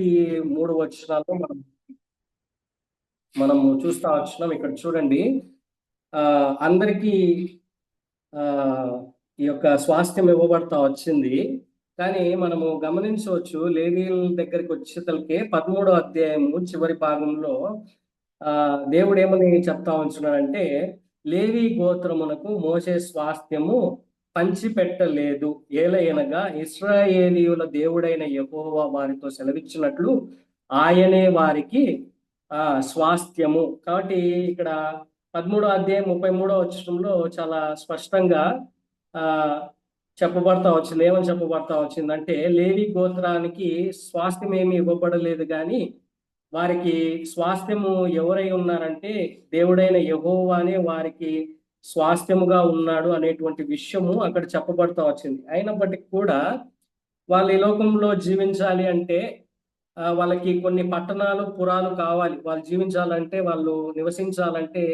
ఒకటి మూడు వచ్చినాల్లో మనం మనము చూస్తా వచ్చినాం ఇక్కడ చూడండి. ఆ అందరికీ ఆ ఈ యొక్క స్వాస్థ్యం ఇవ్వబడతా వచ్చింది. కానీ మనము గమనించవచ్చు లేవీల దగ్గరికి వచ్చేతలకే పదమూడో అధ్యాయము చివరి భాగంలో ఆ దేవుడు ఏమని చెప్తా ఉంటున్నాడంటే లేవీ గోత్రమునకు మోసే స్వాస్థ్యము పంచిపెట్టలేదు. ఏలయనగా ఇస్రాయేలీయుల దేవుడైన యహోవా వారితో సెలవిచ్చినట్లు ఆయనే వారికి ఆ స్వాస్థ్యము. కాబట్టి ఇక్కడ పదమూడో అధ్యాయం ముప్పై మూడో వచ్చంలో చాలా స్పష్టంగా ఆ చెప్పబడతా వచ్చింది. ఏమని చెప్పబడతా వచ్చిందంటే లేవి గోత్రానికి స్వాస్థ్యం ఏమి ఇవ్వబడలేదు కానీ వారికి స్వాస్థ్యము ఎవరై ఉన్నారంటే దేవుడైన యహోవానే వారికి స్వాస్థ్యముగా ఉన్నాడు అనేటువంటి విషయము అక్కడ చెప్పబడుతూ వచ్చింది. అయినప్పటికీ కూడా వాళ్ళు ఈ లోకంలో జీవించాలి అంటే వాళ్ళకి కొన్ని పట్టణాలు పురాలు కావాలి. వాళ్ళు జీవించాలంటే వాళ్ళు నివసించాలంటే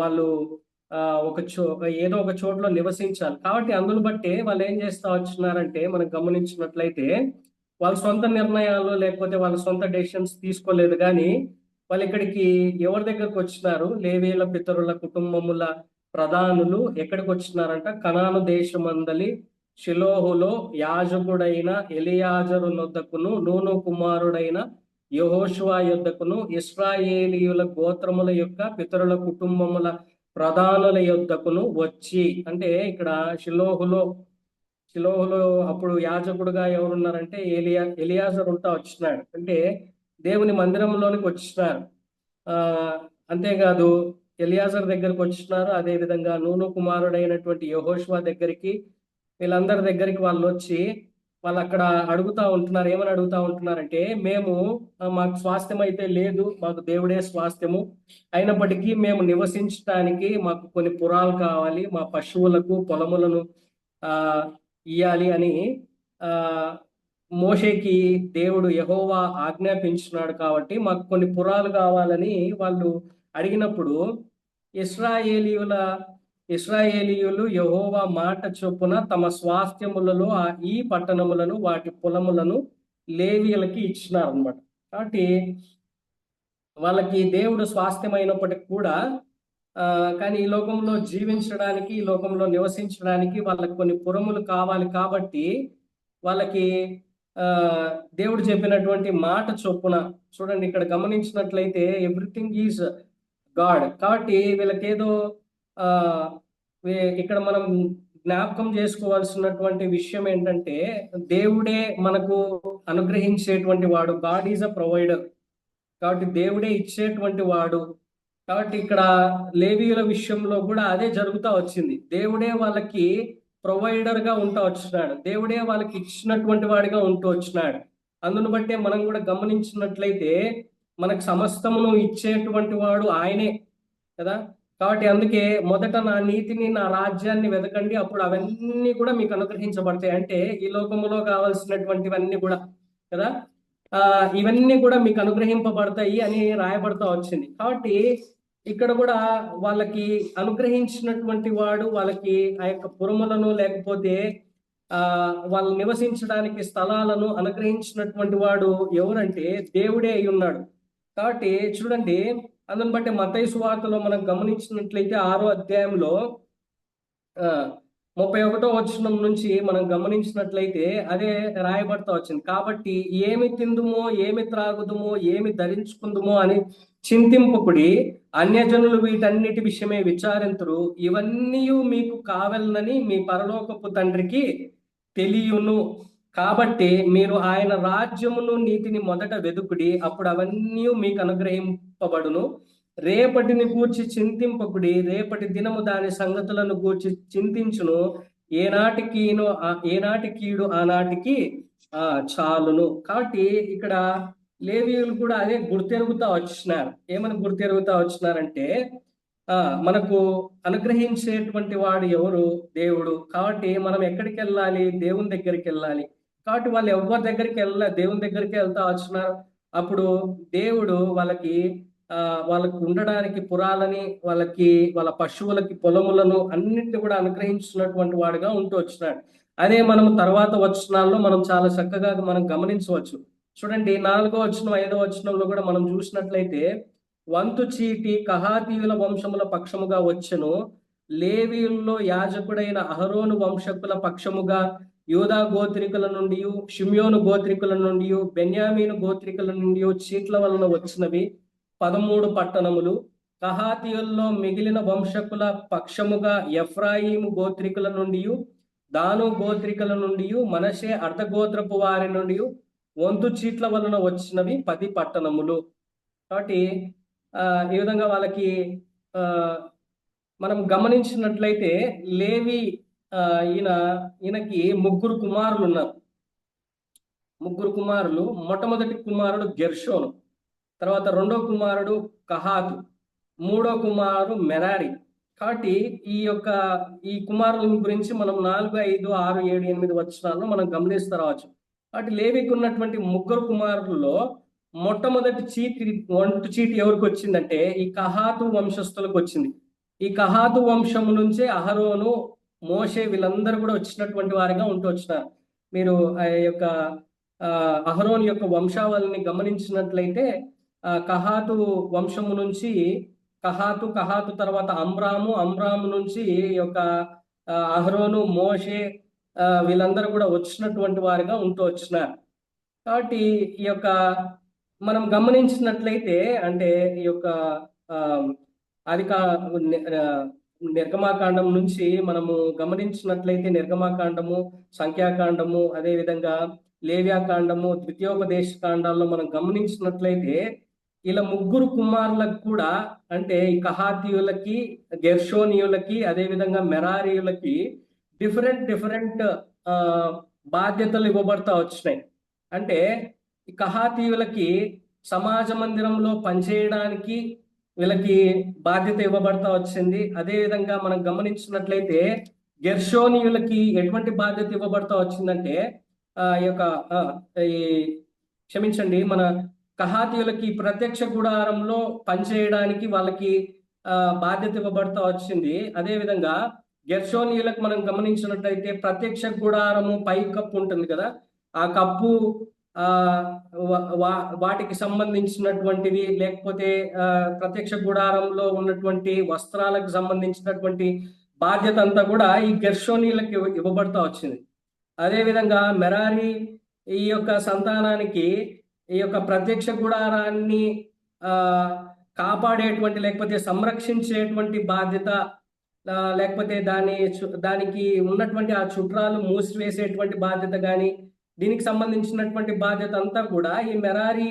వాళ్ళు ఆ, ఒక చో ఏదో ఒక చోట్ల నివసించాలి. కాబట్టి అందును బట్టి వాళ్ళు ఏం చేస్తా వచ్చినారంటే మనం గమనించినట్లయితే వాళ్ళ సొంత నిర్ణయాలు లేకపోతే వాళ్ళ సొంత డెసిషన్స్ తీసుకోలేదు. కానీ వాళ్ళు ఇక్కడికి ఎవరి దగ్గరకు వచ్చినారు? లేవీల పితరుల కుటుంబముల ప్రధానులు ఎక్కడికి వచ్చినారంట? కనాను దేశమందలి షిలోహులో యాజకుడైన ఎలియాజరు నొద్దకును నూను కుమారుడైన యహోషువా యొద్దకును ఇస్రాయేలీయుల గోత్రముల యొక్క పితరుల కుటుంబముల ప్రధానుల యొద్దకును వచ్చి. అంటే ఇక్కడ షిలోహులో షిలోహులో అప్పుడు యాజకుడుగా ఎవరున్నారంటే ఎలియా ఎలియాజర్ ఉంటా వచ్చినాడు. అంటే దేవుని మందిరంలోనికి వచ్చినారు. ఆ అంతేకాదు ఎలియాజర్ దగ్గరకు వచ్చినారు. అదే విధంగా నూను కుమారుడైనటువంటి యహోష్వా దగ్గరికి వీళ్ళందరి దగ్గరికి వాళ్ళు వచ్చి వాళ్ళు అక్కడ అడుగుతా ఉంటున్నారు. ఏమని అడుగుతా ఉంటున్నారంటే మేము మాకు స్వాస్థ్యం అయితే లేదు మాకు దేవుడే స్వాస్థ్యము. అయినప్పటికీ మేము నివసించడానికి మాకు కొన్ని పురాలు కావాలి మా పశువులకు పొలములను ఆ ఇయ్యాలి అని ఆ మోషేకి దేవుడు యహోవా ఆజ్ఞాపించున్నాడు కాబట్టి మాకు కొన్ని పురాలు కావాలని వాళ్ళు అడిగినప్పుడు ఇస్రాయేలీయుల ఇస్రాయేలీయులు యహోవా మాట చొప్పున తమ స్వాస్థ్యములలో ఆ ఈ పట్టణములను వాటి పొలములను లేవీయులకి ఇచ్చినారు అనమాట కాబట్టి వాళ్ళకి దేవుడు స్వాస్థ్యమైనప్పటికి కూడా కానీ ఈ లోకంలో జీవించడానికి ఈ లోకంలో నివసించడానికి వాళ్ళకి కొన్ని పురములు కావాలి కాబట్టి వాళ్ళకి దేవుడు చెప్పినటువంటి మాట చొప్పున చూడండి ఇక్కడ గమనించినట్లయితే ఎవ్రీథింగ్ ఈజ్ గాడ్ కాబట్టి వీళ్ళకేదో ఆ వే- ఇక్కడ మనం జ్ఞాపకం చేసుకోవాల్సినటువంటి విషయం ఏంటంటే దేవుడే మనకు అనుగ్రహించేటువంటి వాడు. గాడ్ ఈజ్ అ ప్రొవైడర్ కాబట్టి దేవుడే ఇచ్చేటువంటి వాడు. కాబట్టి ఇక్కడ లేవీయుల విషయంలో కూడా అదే జరుగుతూ వచ్చింది. దేవుడే వాళ్ళకి ప్రొవైడర్గా ఉంటా వచ్చినాడు. దేవుడే వాళ్ళకి ఇచ్చినటువంటి వాడిగా ఉంటూ వచ్చినాడు. అందును బట్టే మనం కూడా గమనించినట్లయితే మనకు సమస్తమును ఇచ్చేటువంటి వాడు ఆయనే కదా? కాబట్టి అందుకే మొదట నా నీతిని నా రాజ్యాన్ని వెతకండి అప్పుడు అవన్నీ కూడా మీకు అనుగ్రహించబడతాయి. అంటే ఈ లోకములో కావాల్సినటువంటివన్నీ కూడా కదా? ఆ ఇవన్నీ కూడా మీకు అనుగ్రహింపబడతాయి అని రాయబడతా వచ్చింది. కాబట్టి ఇక్కడ కూడా వాళ్ళకి అనుగ్రహించినటువంటి వాడు వాళ్ళకి ఆ యొక్క పురములను లేకపోతే ఆ వాళ్ళు నివసించడానికి స్థలాలను అనుగ్రహించినటువంటి వాడు ఎవరంటే దేవుడే అయి ఉన్నాడు. కాబట్టి చూడండి అందుని బట్టి మతయి సువార్తలో మనం గమనించినట్లయితే ఆరో అధ్యాయంలో ఆ ముప్పై ఒకటో వచనం నుంచి మనం గమనించినట్లయితే అదే రాయబడతా వచ్చింది. కాబట్టి ఏమి తిందుమో ఏమి త్రాగుదుమో ఏమి ధరించుకుందుమో అని చింతింపకుడి అన్యజనులు వీటన్నిటి విషయమే విచారింతురు. ఇవన్నీ మీకు కావాలని మీ పరలోకపు తండ్రికి తెలియను. కాబట్టి మీరు ఆయన రాజ్యమును నీతిని మొదట వెదుకుడి. అప్పుడు అవన్నీ మీకు అనుగ్రహింపబడును. రేపటిని గూర్చి చింతింపకుడి. రేపటి దినము దాని సంగతులను గూర్చి చింతించును. ఏనాటికీను ఏనాటికీడు ఏనాటి కీడు ఆనాటికి ఆ చాలును. కాబట్టి ఇక్కడ లేవీయులు కూడా అదే గుర్తెరుగుతా వచ్చినారు. ఏమని గుర్తెరుగుతా వచ్చినారంటే ఆ మనకు అనుగ్రహించేటువంటి వాడు ఎవరు? దేవుడు. కాబట్టి మనం ఎక్కడికి వెళ్ళాలి దేవుని దగ్గరికి వెళ్ళాలి కాబట్టి వాళ్ళు ఎవరి దగ్గరికి వెళ్ళ దేవుని దగ్గరికి వెళ్తా వచ్చినారు. అప్పుడు దేవుడు వాళ్ళకి ఆ వాళ్ళకు ఉండడానికి పురాలని వాళ్ళకి వాళ్ళ పశువులకి పొలములను అన్నింటిని కూడా అనుగ్రహించినటువంటి వాడుగా ఉంటూ వచ్చినాడు. అదే మనం తర్వాత వచనాల్లో మనం చాలా చక్కగా మనం గమనించవచ్చు. చూడండి నాలుగో వచనం ఐదో వచనంలో కూడా మనం చూసినట్లయితే వంతు చీటి కహాతీయుల వంశముల పక్షముగా వచ్చెను. లేవీయుల్లో యాజకుడైన అహరోను వంశకుల పక్షముగా యూదా గోత్రికుల నుండి షిమ్యోను గోత్రికుల నుండి బెన్యామీను గోత్రికుల నుండి చీట్ల వలన వచ్చినవి పదమూడు పట్టణములు. కహాతీయుల్లో మిగిలిన వంశకుల పక్షముగా ఎఫ్రాయిము గోత్రికుల నుండి దాను గోత్రికుల నుండి మనషే అర్ధగోత్రపు వారి నుండి వంతు చీట్ల వలన వచ్చినవి పది పట్టణములు. కాబట్టి ఆ ఈ విధంగా వాళ్ళకి ఆ మనం గమనించినట్లయితే లేవి ఈయన ఈయనకి ముగ్గురు కుమారులు ఉన్నారు. ముగ్గురు కుమారులు మొట్టమొదటి కుమారుడు గెర్షోను తర్వాత రెండో కుమారుడు కహాతు మూడో కుమారుడు మెరారి. కాబట్టి ఈ యొక్క ఈ కుమారుల గురించి మనం నాలుగు ఐదు ఆరు ఏడు ఎనిమిది వచ్చినాలను మనం గమనిస్తూ రావచ్చు. అటు లేవికి ఉన్నటువంటి ముగ్గురు కుమారుల్లో మొట్టమొదటి చీటి వంట చీటి ఎవరికి వచ్చిందంటే ఈ కహాతు వంశస్థులకు వచ్చింది. ఈ కహాతు వంశము నుంచే అహరోను మోషే వీళ్ళందరూ కూడా వచ్చినటువంటి వారిగా ఉంటూ వచ్చినారు. మీరు ఆ యొక్క ఆ, అహరోన్ యొక్క వంశావళిని గమనించినట్లయితే కహాతు వంశము నుంచి కహాతు కహాతు తర్వాత అమ్రాము అమ్రాము నుంచి ఈ యొక్క అహరోను మోషే వీళ్ళందరూ కూడా వచ్చినటువంటి వారిగా ఉంటూ వచ్చినారు. కాబట్టి ఈ యొక్క మనం గమనించినట్లయితే అంటే ఈ యొక్క ఆ, అది నిర్గమాకాండం నుంచి మనము గమనించినట్లయితే నిర్గమాకాండము సంఖ్యాకాండము అదేవిధంగా లేవ్యాకాండము ద్వితీయోపదేశ కాండాల్లో మనం గమనించినట్లయితే ఇలా ముగ్గురు కుమారులకు కూడా అంటే ఈ కహాతీయులకి గెర్షోనియులకి అదే విధంగా మెరారీయులకి డిఫరెంట్ డిఫరెంట్ ఆ బాధ్యతలు ఇవ్వబడతా వచ్చినాయి. అంటే ఈ కహాతీయులకి సమాజ మందిరంలో పనిచేయడానికి వీళ్ళకి బాధ్యత ఇవ్వబడతా వచ్చింది. అదే విధంగా మనం గమనించినట్లయితే గెర్షోనియులకి ఎటువంటి బాధ్యత ఇవ్వబడతా వచ్చిందంటే ఆ ఈ యొక్క ఈ క్షమించండి మన కహాతీయులకి ప్రత్యక్ష గుడారంలో పనిచేయడానికి వాళ్ళకి ఆ బాధ్యత ఇవ్వబడతా వచ్చింది. అదే విధంగా గెర్షోనియులకు మనం గమనించినట్లయితే ప్రత్యక్ష గుడారము పై కప్పు ఉంటుంది కదా ఆ కప్పు ఆ వా- వాటికి సంబంధించినటువంటివి లేకపోతే ప్రత్యక్ష గుడారంలో ఉన్నటువంటి వస్త్రాలకు సంబంధించినటువంటి బాధ్యత అంతా కూడా ఈ గెర్షోనీలకు ఇవ్వబడతా వచ్చింది. అదేవిధంగా మెరారి ఈ యొక్క సంతానానికి ఈ యొక్క ప్రత్యక్ష గుడారాన్ని ఆ కాపాడేటువంటి లేకపోతే సంరక్షించేటువంటి బాధ్యత లేకపోతే దాని చు- దానికి ఉన్నటువంటి ఆ చుట్రాలు మూసివేసేటువంటి బాధ్యత కానీ దీనికి సంబంధించినటువంటి బాధ్యత అంతా కూడా ఈ మెరారి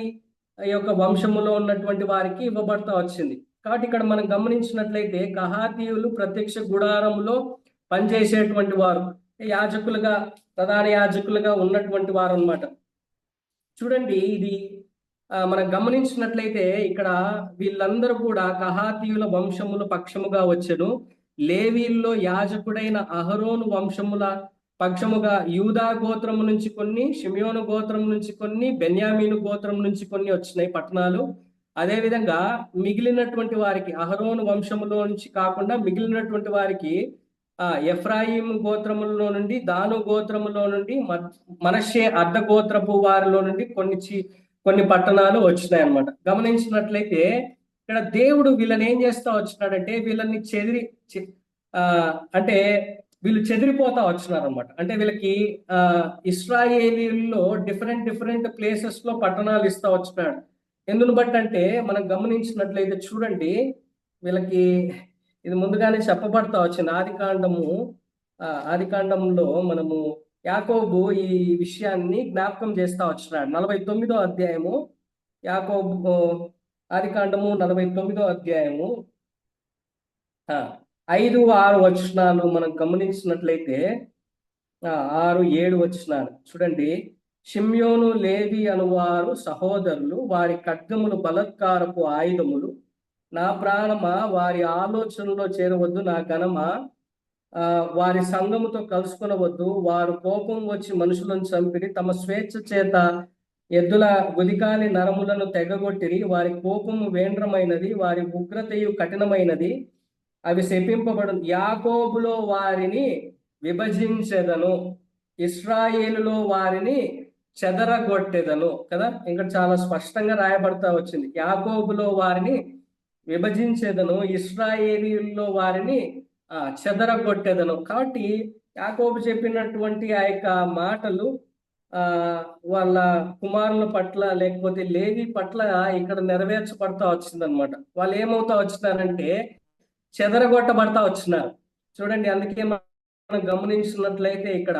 యొక్క వంశములో ఉన్నటువంటి వారికి ఇవ్వబడతా వచ్చింది. కాబట్టి ఇక్కడ మనం గమనించినట్లయితే కహాతీయులు ప్రత్యక్ష గుడారంలో పనిచేసేటువంటి వారు యాజకులుగా ప్రధాన యాజకులుగా ఉన్నటువంటి వారు అన్నమాట చూడండి ఇది మనం గమనించినట్లయితే ఇక్కడ వీళ్ళందరూ కూడా కహాతీయుల వంశముల పక్షముగా వచ్చెను లేవీల్లో యాజకుడైన అహరోను వంశముల పక్షముగా యూదా గోత్రము నుంచి కొన్ని షిమియోను గోత్రం నుంచి కొన్ని బెన్యామీను గోత్రం నుంచి కొన్ని వచ్చినాయి పట్టణాలు. అదే విధంగా మిగిలినటువంటి వారికి అహరోను వంశములో నుంచి కాకుండా మిగిలినటువంటి వారికి ఆ ఎఫ్రాయిం గోత్రములో నుండి దాను గోత్రములో నుండి మనషే అర్ధ గోత్రపు వారిలో నుండి కొన్ని చి- కొన్ని పట్టణాలు వచ్చినాయి అన్నమాట గమనించినట్లయితే ఇక్కడ దేవుడు వీళ్ళని ఏం చేస్తా వచ్చినాడంటే వీళ్ళని చెదిరి ఆ అంటే వీళ్ళు చెదిరిపోతా వచ్చినారు అనమాట అంటే వీళ్ళకి ఆ ఇస్రాయేలీల్లో డిఫరెంట్ డిఫరెంట్ ప్లేసెస్లో పట్టణాలు ఇస్తా వచ్చినాడు. ఎందును బట్టి అంటే మనం గమనించినట్లయితే చూడండి వీళ్ళకి ఇది ముందుగానే చెప్పబడతా వచ్చింది. ఆది కాండము ఆది కాండంలో మనము యాకోబు ఈ విషయాన్ని జ్ఞాపకం చేస్తా వచ్చినాడు. నలభై తొమ్మిదో అధ్యాయము యాకోబు ఆది కాండము నలభై తొమ్మిదో అధ్యాయము. ఆ, ఐదు ఆరు వచనాలు మనం గమనించినట్లయితే ఆరు ఏడు వచనాలు. చూడండి షిమ్యోను లేవి అనువారు సహోదరులు వారి ఖడ్గములు బలత్కారపు ఆయుధములు. నా ప్రాణమా వారి ఆలోచనలో చేరవద్దు నా ఘనమా? ఆ, వారి సంఘముతో కలుసుకొనవద్దు వారు కోపం వచ్చి మనుషులను చంపిడి తమ స్వేచ్ఛ చేత ఎద్దుల గుదికాలి నరములను తెగగొట్టిరి వారి కోపము వేండ్రమైనది వారి ఉగ్రతయు కఠినమైనది అవి శపింపబడు యాకోబులో వారిని విభజించెదను ఇస్రాయేలులో వారిని చెదరగొట్టెదను కదా? ఇంకా చాలా స్పష్టంగా రాయబడతా వచ్చింది. యాకోబులో వారిని విభజించేదను ఇస్రాయేలీల్లో వారిని చెదరగొట్టెదను చెదరగొట్టేదను. కాబట్టి యాకోబు చెప్పినటువంటి ఆ యొక్క మాటలు వాళ్ళ కుమారుల పట్ల లేకపోతే లేవి పట్ల ఇక్కడ నెరవేర్చబడతా వచ్చిందనమాట వాళ్ళు ఏమవుతా వచ్చినారంటే చెదరగొట్టబడతా వచ్చినారు. చూడండి అందుకే మనం గమనించినట్లయితే ఇక్కడ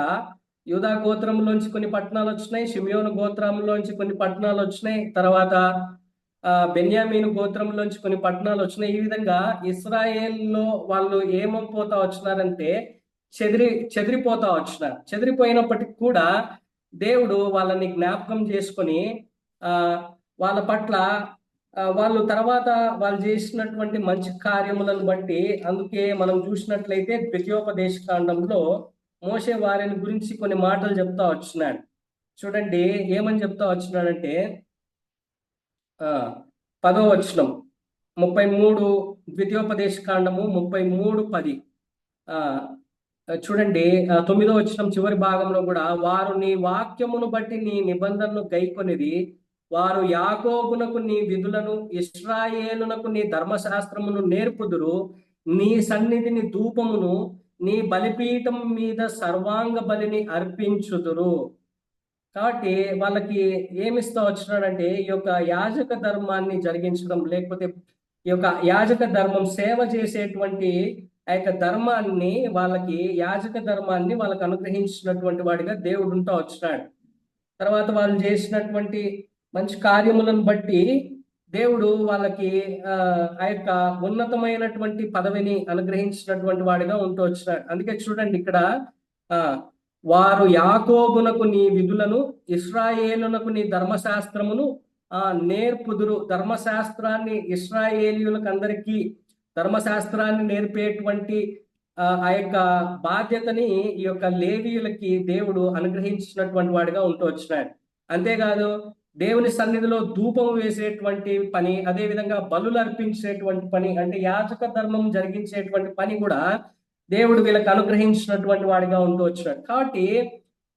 యూదా గోత్రంలోంచి కొన్ని పట్టణాలు వచ్చినాయి షిమియోను గోత్రంలోంచి కొన్ని పట్టణాలు వచ్చినాయి తర్వాత ఆ బెన్యామీను గోత్రంలోంచి కొన్ని పట్టణాలు వచ్చినాయి. ఈ విధంగా ఇస్రాయేల్లో వాళ్ళు ఏమైపోతా వచ్చినారంటే చెదిరి చెదిరిపోతా వచ్చినారు. చెదిరిపోయినప్పటికి కూడా దేవుడు వాళ్ళని జ్ఞాపకం చేసుకొని ఆ వాళ్ళ పట్ల వాళ్ళు తర్వాత వాళ్ళు చేసినటువంటి మంచి కార్యములను బట్టి అందుకే మనం చూసినట్లయితే ద్వితీయోపదేశ కాండంలో మోసే వారిని గురించి కొన్ని మాటలు చెప్తా వచ్చినాడు. చూడండి ఏమని చెప్తా వచ్చినాడంటే ఆ పదో వచనం ముప్పై మూడు ద్వితీయోపదేశ కాండము ముప్పై మూడు పది. ఆ చూడండి తొమ్మిదో వచ్చిన చివరి భాగంలో కూడా వారు నీ వాక్యమును బట్టి నీ నిబంధనను గైకొనిది వారు యాకోబునకు నీ విధులను ఇస్రాయేలునకు నీ ధర్మశాస్త్రమును నేర్పుదురు నీ సన్నిధిని ధూపమును నీ బలిపీఠం మీద సర్వాంగ బలిని అర్పించుదురు. కాబట్టి వాళ్ళకి ఏమిస్తా వచ్చినాడంటే ఈ యొక్క యాజక ధర్మాన్ని జరిగించడం లేకపోతే ఈ యొక్క యాజక ధర్మం సేవ చేసేటువంటి ఆ యొక్క ధర్మాన్ని వాళ్ళకి యాజక ధర్మాన్ని వాళ్ళకి అనుగ్రహించినటువంటి వాడిగా దేవుడు ఉంటా వచ్చినాడు తర్వాత వాళ్ళు చేసినటువంటి మంచి కార్యములను బట్టి దేవుడు వాళ్ళకి ఆ ఆ యొక్క ఉన్నతమైనటువంటి పదవిని అనుగ్రహించినటువంటి వాడిగా ఉంటూ వచ్చినాడు అందుకే చూడండి ఇక్కడ ఆ వారు యాకోబునకు నీ విధులను ఇస్రాయేలునకు నీ ధర్మశాస్త్రమును ఆ నేర్పుదురు. ధర్మశాస్త్రాన్ని ఇస్రాయేలీయులకు అందరికీ ధర్మశాస్త్రాన్ని నేర్పేటువంటి ఆ యొక్క బాధ్యతని ఈ యొక్క లేవీయులకి దేవుడు అనుగ్రహించినటువంటి వాడిగా ఉంటూ వచ్చినాడు. అంతేకాదు దేవుని సన్నిధిలో ధూపం వేసేటువంటి పని అదే విధంగా బలులు అర్పించేటువంటి పని అంటే యాచక ధర్మం జరిగించేటువంటి పని కూడా దేవుడు వీళ్ళకి అనుగ్రహించినటువంటి వాడిగా ఉంటూ వచ్చినాడు. కాబట్టి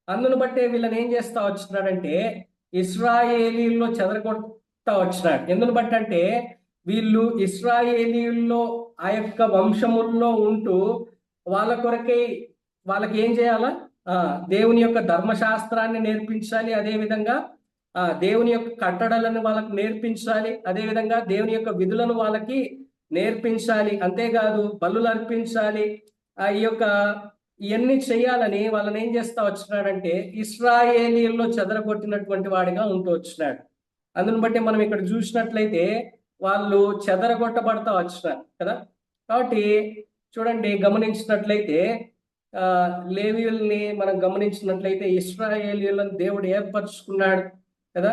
అందును బట్టే వీళ్ళని ఏం చేస్తా వచ్చినాడంటే ఇస్రాయేలీల్లో చెదరగొడతా వచ్చినాడు. ఎందును బట్టి అంటే వీళ్ళు ఇస్రాయేలీల్లో ఆ యొక్క వంశముల్లో ఉంటూ వాళ్ళ కొరకై వాళ్ళకి ఏం చేయాలా? ఆ దేవుని యొక్క ధర్మశాస్త్రాన్ని నేర్పించాలి అదే విధంగా ఆ దేవుని యొక్క కట్టడలను వాళ్ళకి నేర్పించాలి అదే విధంగా దేవుని యొక్క విధులను వాళ్ళకి నేర్పించాలి. అంతేకాదు బలులు అర్పించాలి. ఆ ఈ యొక్క ఇవన్నీ చేయాలని వాళ్ళని ఏం చేస్తా వచ్చినాడంటే ఇస్రాయేలీల్లో చెదరగొట్టినటువంటి వాడిగా ఉంటూ వచ్చినాడు. అందుని బట్టి మనం ఇక్కడ చూసినట్లయితే వాళ్ళు చెదరగొట్టబడతా వచ్చినారు కదా? కాబట్టి చూడండి గమనించినట్లయితే ఆ మనం గమనించినట్లయితే ఇస్రాయేలీయులను దేవుడు ఏర్పరచుకున్నాడు కదా?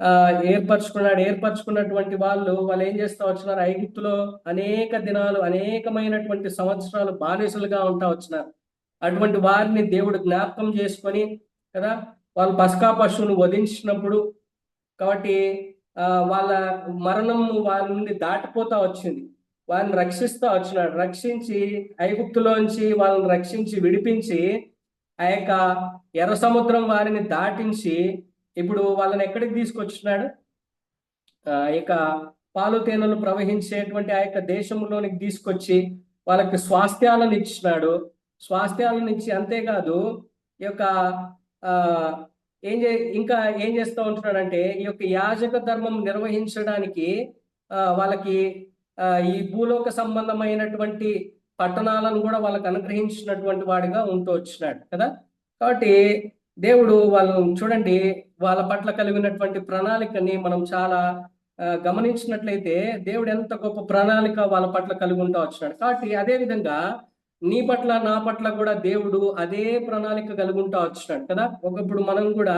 ఆ ఏర్పరచుకున్నాడు ఏర్పరచుకున్నటువంటి వాళ్ళు వాళ్ళు ఏం చేస్తా వచ్చినారు? ఐగుప్తులో అనేక దినాలు అనేకమైనటువంటి సంవత్సరాలు బానిసలుగా ఉంటా వచ్చినారు. అటువంటి వారిని దేవుడు జ్ఞాపకం చేసుకొని కదా? వాళ్ళు పస్కా పశువును వధించినప్పుడు కాబట్టి వాళ్ళ మరణం వాళ్ళ నుండి దాటిపోతా వచ్చింది. వారిని రక్షిస్తూ వచ్చినాడు. రక్షించి ఐగుప్తులోంచి వాళ్ళని రక్షించి విడిపించి ఆ యొక్క ఎర్ర సముద్రం వారిని దాటించి ఇప్పుడు వాళ్ళని ఎక్కడికి తీసుకొచ్చినాడు? ఆ యొక్క పాలు తేనెలు ప్రవహించేటువంటి ఆ యొక్క దేశంలోనికి తీసుకొచ్చి వాళ్ళకి స్వాస్థ్యాలను ఇచ్చినాడు. స్వాస్థ్యాలను ఇచ్చి అంతేకాదు ఈ యొక్క ఆ ఏం చే ఇంకా ఏం చేస్తూ ఉంటున్నాడంటే ఈ యొక్క యాజక ధర్మం నిర్వహించడానికి ఆ వాళ్ళకి ఈ భూలోక సంబంధమైనటువంటి పట్టణాలను కూడా వాళ్ళకి అనుగ్రహించినటువంటి వాడిగా ఉంటూ వచ్చినాడు కదా? కాబట్టి దేవుడు వాళ్ళని చూడండి వాళ్ళ పట్ల కలిగినటువంటి ప్రణాళికని మనం చాలా గమనించినట్లయితే దేవుడు ఎంత గొప్ప ప్రణాళిక వాళ్ళ పట్ల కలిగి ఉంటా వచ్చినాడు. కాబట్టి అదే విధంగా నీ పట్ల నా పట్ల కూడా దేవుడు అదే ప్రణాళిక కలిగి ఉంటా వచ్చినాడు కదా? ఒకప్పుడు మనం కూడా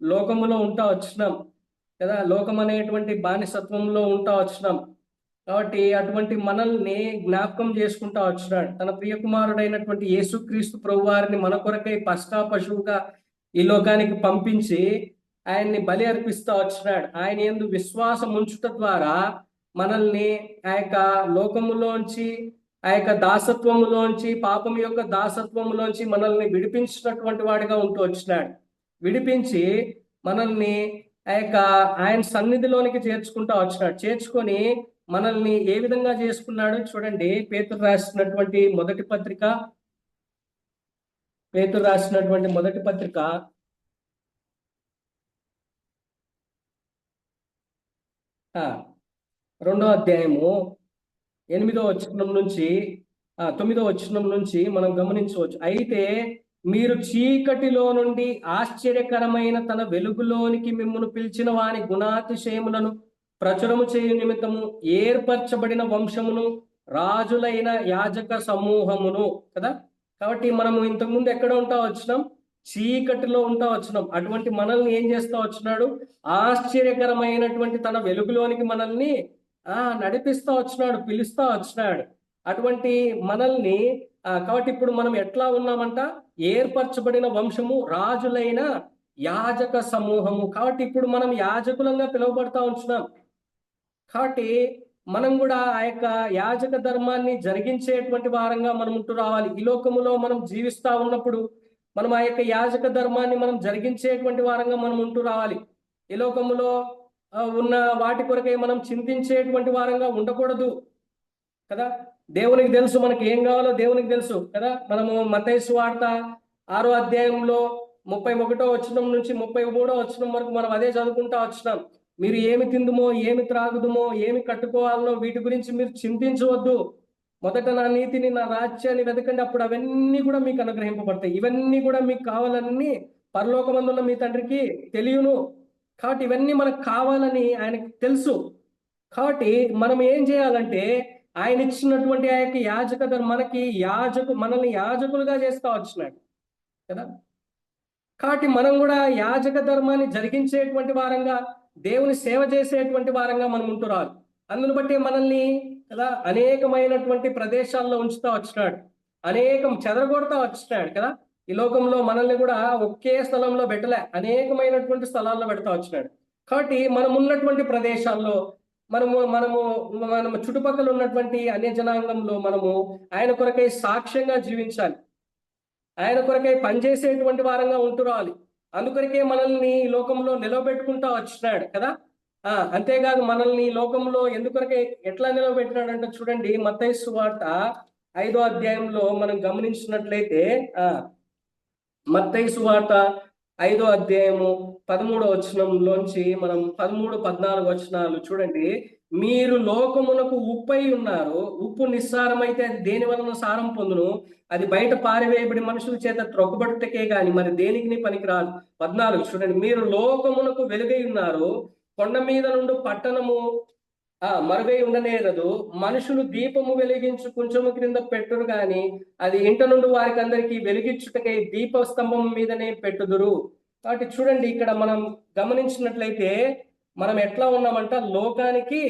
లోకములో ఉంటా వచ్చినాం కదా? లోకం అనేటువంటి బానిసత్వంలో ఉంటా వచ్చినాం. కాబట్టి అటువంటి మనల్ని జ్ఞాపకం చేసుకుంటా వచ్చినాడు. తన ప్రియకుమారుడైనటువంటి యేసుక్రీస్తు ప్రభు వారిని మన కొరకై పస్కా పశువుగా ఈ లోకానికి పంపించి ఆయన్ని బలి అర్పిస్తా వచ్చినాడు. ఆయన ఎందు విశ్వాసం ఉంచుట ద్వారా మనల్ని ఆ యొక్క లోకములోంచి ఆ యొక్క దాసత్వములోంచి పాపం యొక్క దాసత్వములోంచి మనల్ని విడిపించినటువంటి వాడిగా ఉంటూ వచ్చినాడు. విడిపించి మనల్ని ఆ యొక్క ఆయన సన్నిధిలోనికి చేర్చుకుంటా వచ్చినాడు. చేర్చుకొని మనల్ని ఏ విధంగా చేసుకున్నాడు చూడండి. పేతురు రాసినటువంటి మొదటి పత్రిక. పేతురు రాసినటువంటి మొదటి పత్రిక. ఆ, రెండో అధ్యాయము. ఎనిమిదో వచనం నుంచి తొమ్మిదో వచనం నుంచి మనం గమనించవచ్చు. అయితే మీరు చీకటిలో నుండి ఆశ్చర్యకరమైన తన వెలుగులోనికి మిమ్మల్ని పిలిచిన వాని గుణాతిశయములను ప్రచురము చేయు నిమిత్తము ఏర్పరచబడిన వంశమును రాజులైన యాజక సమూహమును కదా? కాబట్టి మనము ఇంతకుముందు ఎక్కడ ఉంటా వచ్చినాం? చీకటిలో ఉంటా వచ్చినాం. అటువంటి మనల్ని ఏం చేస్తా వచ్చినాడు? ఆశ్చర్యకరమైనటువంటి తన వెలుగులోనికి మనల్ని నడిపిస్తా వచ్చినాడు పిలుస్తా వచ్చినాడు. అటువంటి మనల్ని కాబట్టి ఇప్పుడు మనం ఎట్లా ఉన్నామంట? ఏర్పరచబడిన వంశము రాజులైన యాజక సమూహము. కాబట్టి ఇప్పుడు మనం యాజకులంగా పిలువబడతా ఉంటున్నాం. కాబట్టి మనం కూడా ఆ యొక్క యాజక ధర్మాన్ని జరిగించేటువంటి వారంగా మనం ఉంటూ రావాలి. ఈ లోకములో మనం జీవిస్తా ఉన్నప్పుడు మనం ఆ యొక్క యాజక ధర్మాన్ని మనం జరిగించేటువంటి వారంగా మనం ఉంటూ రావాలి. ఈ లోకములో ఉన్న వాటి కొరకై మనం చింతించేటువంటి వారంగా ఉండకూడదు. కదా? దేవునికి తెలుసు మనకి ఏం కావాలో దేవునికి తెలుసు. కదా? మనము మతైసు వార్త ఆరో అధ్యాయంలో ముప్పై ఒకటో వచ్చిన నుంచి ముప్పై మూడో వచ్చిన వరకు మనం అదే చదువుకుంటా వచ్చినాం. మీరు ఏమి తిందుమో ఏమి త్రాగుదుమో ఏమి కట్టుకోవాలనో వీటి గురించి మీరు చింతించవద్దు. మొదట నా నీతిని నా రాజ్యాన్ని వెతకండి. అప్పుడు అవన్నీ కూడా మీకు అనుగ్రహింపబడతాయి. ఇవన్నీ కూడా మీకు కావాలన్నీ పరలోకమందున్న మీ తండ్రికి తెలియను. కాబట్టి ఇవన్నీ మనకు కావాలని ఆయనకు తెలుసు. కాబట్టి మనం ఏం చేయాలంటే ఆయన ఇచ్చినటువంటి ఆ యొక్క యాజక ధర్మ- మనకి యాజకు మనల్ని యాజకులుగా చేస్తా వచ్చినాడు. కదా? కాబట్టి మనం కూడా యాజక ధర్మాన్ని జరిగించేటువంటి వారంగా దేవుని సేవ చేసేటువంటి వారంగా మనం ఉంటున్నారు అందును బట్టి మనల్ని కదా అనేకమైనటువంటి ప్రదేశాల్లో ఉంచుతా వచ్చినాడు. అనేకం చెదరగొడతా వచ్చినాడు కదా? ఈ లోకంలో మనల్ని కూడా ఒకే స్థలంలో పెట్టలే. అనేకమైనటువంటి స్థలాల్లో పెడతా వచ్చినాడు. కాబట్టి మనం ఉన్నటువంటి ప్రదేశాల్లో మనము మనము మనం చుట్టుపక్కల ఉన్నటువంటి అన్య జనాంగంలో మనము ఆయన కొరకై సాక్ష్యంగా జీవించాలి. ఆయన కొరకై పనిచేసేటువంటి వారంగా ఉంటురాలి. అందుకొరకే మనల్ని ఈ లోకంలో నిలవబెట్టుకుంటా వచ్చినాడు కదా. ఆ అంతేకాదు మనల్ని ఈ లోకంలో ఎందుకొరకే ఎట్లా నిలవబెట్టినాడంటే చూడండి మతైసు సువార్త ఐదో అధ్యాయంలో మనం గమనించినట్లయితే ఆ మత్తయి సువార్త ఐదో అధ్యాయము పదమూడో వచనంలోంచి మనం పదమూడు పద్నాలుగు వచనాలు చూడండి. మీరు లోకమునకు ఉప్పై ఉన్నారు. ఉప్పు నిస్సారమైతే అది దేని వలన సారం పొందును? అది బయట పారివేయబడి మనుషుల చేత త్రొక్కబడుటకే గాని మరి దేనికి పనికిరాదు? పద్నాలుగు. చూడండి మీరు లోకమునకు వెలుగై ఉన్నారు. కొండ మీద నుండి పట్టణము ఆ మరుగై ఉండనేరదు మనుషులు దీపము వెలిగించు కొంచెము క్రింద పెట్టురు గాని అది ఇంట నుండి వారికి అందరికీ వెలిగించుటకై దీప స్తంభం మీదనే పెట్టుదురు. కాబట్టి చూడండి ఇక్కడ మనం గమనించినట్లయితే మనం ఎట్లా ఉన్నామంట లోకానికి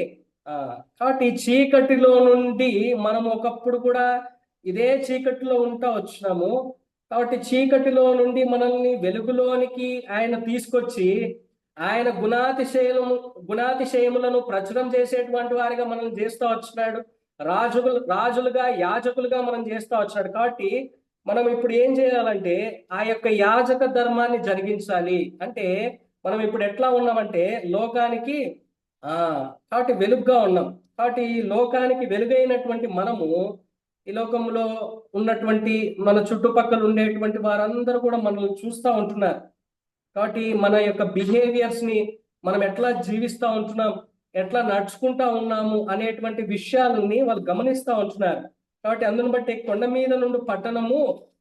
ఆ కాబట్టి చీకటిలో నుండి మనం ఒకప్పుడు కూడా ఇదే చీకటిలో ఉంటా వచ్చినాము. కాబట్టి చీకటిలో నుండి మనల్ని వెలుగులోనికి ఆయన తీసుకొచ్చి ఆయన గుణాతిశయము గుణాతిశయములను ప్రచురం చేసేటువంటి వారిగా మనం చేస్తూ వచ్చినాడు. రాజులు రాజులుగా యాజకులుగా మనం చేస్తూ వచ్చినాడు. కాబట్టి మనం ఇప్పుడు ఏం చేయాలంటే ఆ యొక్క యాజక ధర్మాన్ని జరిగించాలి. అంటే మనం ఇప్పుడు ఎట్లా ఉన్నామంటే లోకానికి ఆ కాబట్టి వెలుగుగా ఉన్నాం. కాబట్టి ఈ లోకానికి వెలుగైనటువంటి మనము ఈ లోకంలో ఉన్నటువంటి మన చుట్టుపక్కల ఉండేటువంటి వారందరూ కూడా మనల్ని చూస్తూ ఉంటున్నారు. కాబట్టి మన యొక్క బిహేవియర్స్ని మనం ఎట్లా జీవిస్తూ ఉంటున్నాం ఎట్లా నడుచుకుంటా ఉన్నాము అనేటువంటి విషయాలని వాళ్ళు గమనిస్తూ ఉంటున్నారు. కాబట్టి అందుని బట్టి కొండ మీద నుండి పట్టణము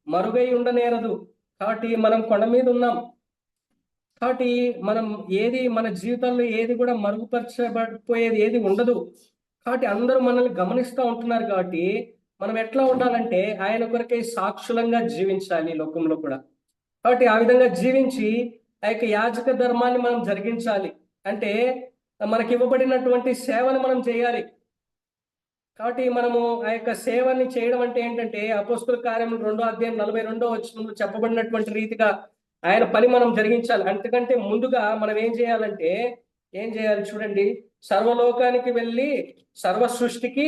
మరుగై ఉండనేరదు. కాబట్టి మనం కొండ మీద ఉన్నాం. కాబట్టి మనం ఏది మన జీవితంలో ఏది కూడా మరుగుపరచబడిపోయేది ఏది ఉండదు. కాబట్టి అందరూ మనల్ని గమనిస్తూ ఉంటున్నారు కాబట్టి మనం ఎట్లా ఉండాలంటే ఆయన కొరకే సాక్షులంగా జీవించాలి ఈ లోకంలో కూడా. కాబట్టి ఆ విధంగా జీవించి ఆ యొక్క యాజక ధర్మాన్ని మనం జరిగించాలి. అంటే మనకి ఇవ్వబడినటువంటి సేవను మనం చేయాలి. కాబట్టి మనము ఆ యొక్క సేవని చేయడం అంటే ఏంటంటే అపోస్తుల కార్యం రెండో అధ్యాయం నలభై రెండో వచనంలో చెప్పబడినటువంటి రీతిగా ఆయన పని మనం జరిగించాలి. అంతకంటే ముందుగా మనం ఏం చేయాలంటే ఏం చేయాలి చూడండి. సర్వలోకానికి వెళ్ళి సర్వ సృష్టికి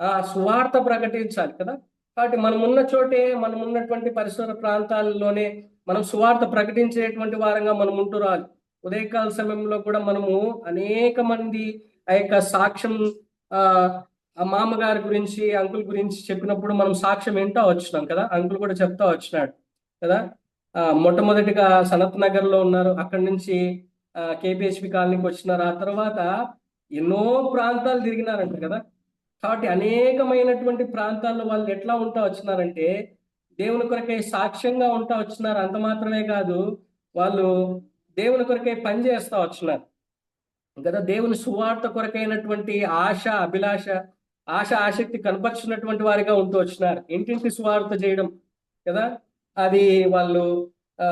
ఆ సువార్త ప్రకటించాలి కదా. కాబట్టి మనం ఉన్న చోటే మనం ఉన్నటువంటి పరిసర ప్రాంతాల్లోనే మనం సువార్త ప్రకటించేటువంటి వారంగా మనం ఉంటూ రాదు ఉదయకాల సమయంలో కూడా మనము అనేక మంది ఆ యొక్క సాక్ష్యం ఆ మామగారి గురించి అంకుల్ గురించి చెప్పినప్పుడు మనం సాక్ష్యం వింటా వచ్చినాం కదా? అంకుల్ కూడా చెప్తా వచ్చినాడు కదా? ఆ మొట్టమొదటిగా సనత్ నగర్లో ఉన్నారు. అక్కడి నుంచి కేపిహెచ్పి కాలనీకి వచ్చినారు. ఆ తర్వాత ఎన్నో ప్రాంతాలు తిరిగినారంట కదా? కాబట్టి అనేకమైనటువంటి ప్రాంతాల్లో వాళ్ళు ఎట్లా ఉంటా వచ్చినారంటే దేవుని కొరకై సాక్ష్యంగా ఉంటా వచ్చినారు. అంత మాత్రమే కాదు వాళ్ళు దేవుని కొరకై పని చేస్తా వచ్చినారు. కదా దేవుని సువార్త కొరకైనటువంటి ఆశ అభిలాష ఆశ ఆసక్తి కనపరుచున్నటువంటి వారిగా ఉంటూ వచ్చినారు. ఇంటింటి సువార్త చేయడం కదా అది వాళ్ళు ఆ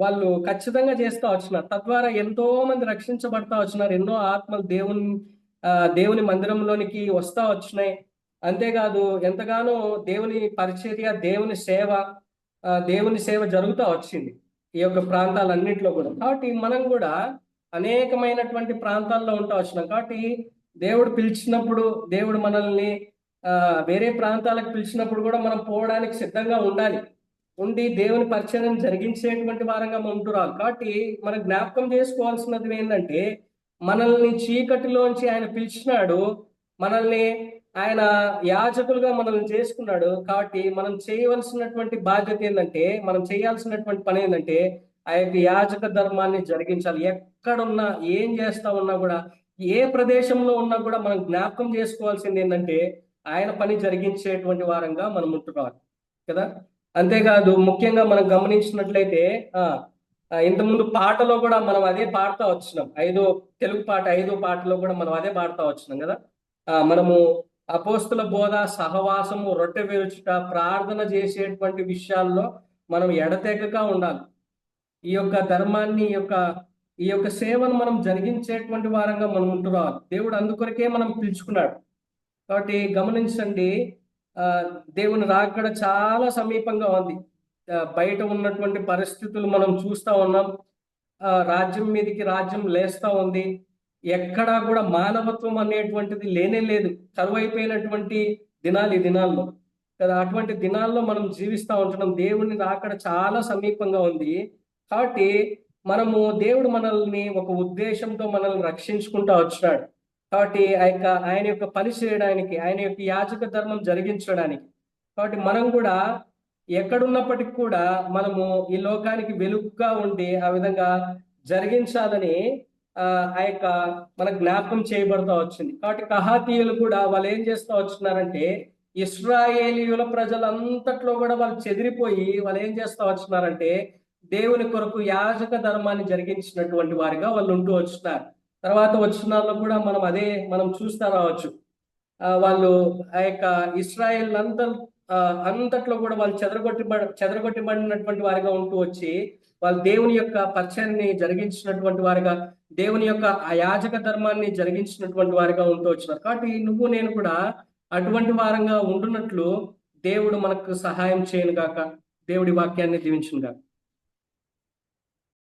వాళ్ళు ఖచ్చితంగా చేస్తూ వచ్చినారు. తద్వారా ఎంతో మంది రక్షించబడతా వచ్చినారు. ఎన్నో ఆత్మలు దేవుని దేవుని మందిరంలోనికి వస్తా వచ్చినాయి. అంతేకాదు ఎంతగానో దేవుని పరిచర్య దేవుని సేవ దేవుని సేవ జరుగుతూ వచ్చింది ఈ యొక్క ప్రాంతాలన్నింటిలో కూడా. కాబట్టి మనం కూడా అనేకమైనటువంటి ప్రాంతాల్లో ఉంటా వచ్చినాం. కాబట్టి దేవుడు పిలిచినప్పుడు దేవుడు మనల్ని ఆ వేరే ప్రాంతాలకు పిలిచినప్పుడు కూడా మనం పోవడానికి సిద్ధంగా ఉండాలి. ఉండి దేవుని పరిచయం జరిగించేటువంటి వారంగా మనం ఉంటురాలి. కాబట్టి మనం జ్ఞాపకం చేసుకోవాల్సినది ఏంటంటే మనల్ని చీకటిలోంచి ఆయన పిలిచినాడు. మనల్ని ఆయన యాజకులుగా మనల్ని చేసుకున్నాడు. కాబట్టి మనం చేయవలసినటువంటి బాధ్యత ఏంటంటే మనం చేయాల్సినటువంటి పని ఏంటంటే ఆ యొక్క యాజక ధర్మాన్ని జరిగించాలి. ఎక్కడున్నా ఏం చేస్తా ఉన్నా కూడా ఏ ప్రదేశంలో ఉన్నా కూడా మనం జ్ఞాపకం చేసుకోవాల్సింది ఏంటంటే ఆయన పని జరిగించేటువంటి వారంగా మనం ఉంటున్నాం. కదా? అంతేకాదు ముఖ్యంగా మనం గమనించినట్లయితే ఆ ఇంతకుముందు పాటలో కూడా మనం అదే పాడుతూ వచ్చినాం. ఐదో తెలుగు పాట ఐదో పాటలో కూడా మనం అదే పాడుతూ వచ్చినాం కదా. ఆ మనము అపోస్తుల బోధ సహవాసము రొట్టె వేరుచుట ప్రార్థన చేసేటువంటి విషయాల్లో మనం ఎడతెగక ఉండాలి. ఈ యొక్క ధర్మాన్ని ఈ యొక్క ఈ యొక్క సేవను మనం జరిగించేటువంటి వారంగా మనం ఉంటున్నాం దేవుడు అందుకొరకే మనం పిలుచుకున్నాడు. కాబట్టి గమనించండి ఆ దేవుని రాకడ చాలా సమీపంగా ఉంది. బయట ఉన్నటువంటి పరిస్థితులు మనం చూస్తా ఉన్నాం. ఆ రాజ్యం మీదకి రాజ్యం లేస్తా ఉంది. ఎక్కడా కూడా మానవత్వం అనేటువంటిది లేనే లేదు. కరువైపోయినటువంటి దినాలు ఈ దినాల్లో. కదా అటువంటి దినాల్లో మనం జీవిస్తూ ఉంటున్నాం. దేవుని రాకడ చాలా సమీపంగా ఉంది. కాబట్టి మనము దేవుడు మనల్ని ఒక ఉద్దేశంతో మనల్ని రక్షించుకుంటా వచ్చినాడు. కాబట్టి ఆ యొక్క ఆయన యొక్క పని చేయడానికి ఆయన యొక్క యాజక ధర్మం జరిగించడానికి. కాబట్టి మనం కూడా ఎక్కడున్నప్పటికి కూడా మనము ఈ లోకానికి వెలుగుగా ఉండి ఆ విధంగా జరిగించాలని ఆ యొక్క మన జ్ఞాపకం చేయబడుతూ వచ్చింది. కాబట్టి కహాతీయులు కూడా వాళ్ళు ఏం చేస్తూ వచ్చినారంటే ఇస్రాయేలీయుల ప్రజలంతట్లో కూడా వాళ్ళు చెదిరిపోయి వాళ్ళు ఏం చేస్తూ వచ్చినారంటే దేవుని కొరకు యాజక ధర్మాన్ని జరిగించినటువంటి వారిగా వాళ్ళు ఉంటూ వచ్చినారు. తర్వాత వచ్చిన కూడా మనం అదే మనం చూస్తా రావచ్చు. వాళ్ళు ఆ యొక్క ఇస్రాయేల్ అంతా అంతట్లో కూడా వాళ్ళు చెదరగొట్టి చెదరగొట్టిబడినటువంటి వారిగా ఉంటూ వచ్చి వాళ్ళు దేవుని యొక్క పరిచయాన్ని జరిగించినటువంటి వారిగా దేవుని యొక్క ఆ యాజక ధర్మాన్ని జరిగించినటువంటి వారిగా ఉంటూ వచ్చినారు. కాబట్టి నువ్వు నేను కూడా అటువంటి వారంగా ఉంటున్నట్లు దేవుడు మనకు సహాయం చేయను గాక దేవుడి వాక్యాన్ని దీవించును గాక